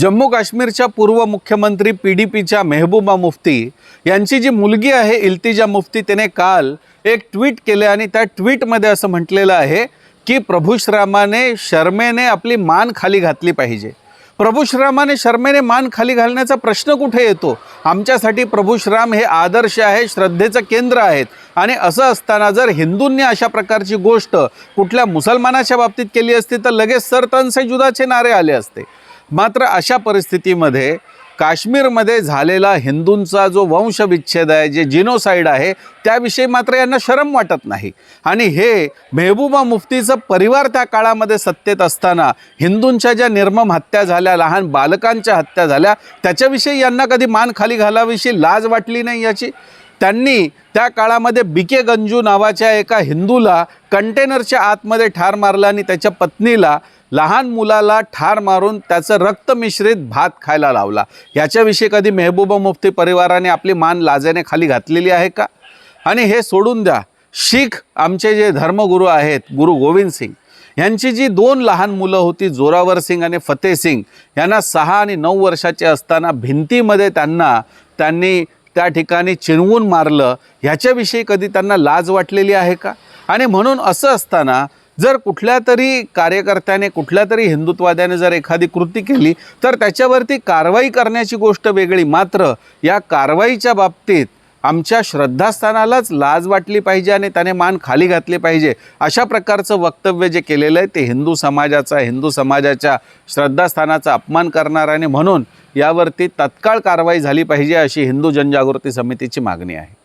जम्मू काश्मीरच्या पूर्व मुख्यमंत्री पी डी पीच्या मेहबूबा मुफ्ती यांची जी मुलगी आहे इल्तिजा मुफ्ती त्याने काल एक ट्विट केले आणि त्या ट्विटमध्ये असं म्हटलेलं आहे की प्रभूश्रामाने शर्मेने आपली मान खाली घातली पाहिजे. प्रभूश्रामाने शर्मेने मान खाली घालण्याचा प्रश्न कुठे येतो? आमच्यासाठी प्रभुश्राम हे आदर्श आहे श्रद्धेचं केंद्र आहेत आणि असं असताना जर हिंदूंनी अशा प्रकारची गोष्ट कुठल्या मुसलमानाच्या बाबतीत केली असती तर लगेच सर तन जुदाचे नारे आले असते. मात्र अशा परिस्थितीमध्ये काश्मीरमध्ये झालेला हिंदूंचा जो वंशविच्छेद आहे जे जिनोसाईड आहे त्याविषयी मात्र यांना शरम वाटत नाही. आणि हे मेहबूबा मुफ्तीचं परिवार त्या काळामध्ये सत्तेत असताना हिंदूंच्या ज्या निर्मम हत्या झाल्या लहान बालकांच्या हत्या झाल्या त्याच्याविषयी यांना कधी मान खाली घालाविषयी लाज वाटली नाही याची? त्यांनी त्या काळामध्ये बिके गंजू नावाच्या एका हिंदूला कंटेनरच्या आतमध्ये ठार मारलं आणि त्याच्या पत्नीला लहान मुलाला ठार मारून त्याचं रक्त मिश्रित भात खायला लावला. याच्याविषयी कधी मेहबूबा मुफ्ती परिवाराने आपली मान लाजेने खाली घातलेली आहे का? आणि हे सोडून द्या. शीख आमचे जे धर्मगुरू आहेत गुरु गोविंद सिंग यांची जी दोन लहान मुलं होती जोरावर सिंग आणि फतेह सिंग यांना सहा आणि नऊ वर्षाचे असताना भिंतीमध्ये त्यांना त्यांनी त्या ठिकाणी चिणवून मारलं. ह्याच्याविषयी कधी त्यांना लाज वाटलेली आहे का? आणि म्हणून असं असताना जर कुठल्या तरी कार्यकर्त्याने कुठल्या तरी हिंदुत्वाद्याने जर एखादी कृती केली तर त्याच्यावरती कारवाई करण्याची गोष्ट वेगळी. मात्र या कारवाईच्या बाबतीत आमच्या श्रद्धास्थानालाच लाज वाटली पाहिजे आणि त्याने मान खाली घातली पाहिजे. अशा प्रकारचं वक्तव्य जे केलेलं आहे ते हिंदू समाजाचा हिंदू समाजाच्या श्रद्धास्थानाचा अपमान करणाराने म्हणून यावरती तत्काळ कारवाई झाली पाहिजे अशी हिंदू जनजागृती समितीची मागणी आहे.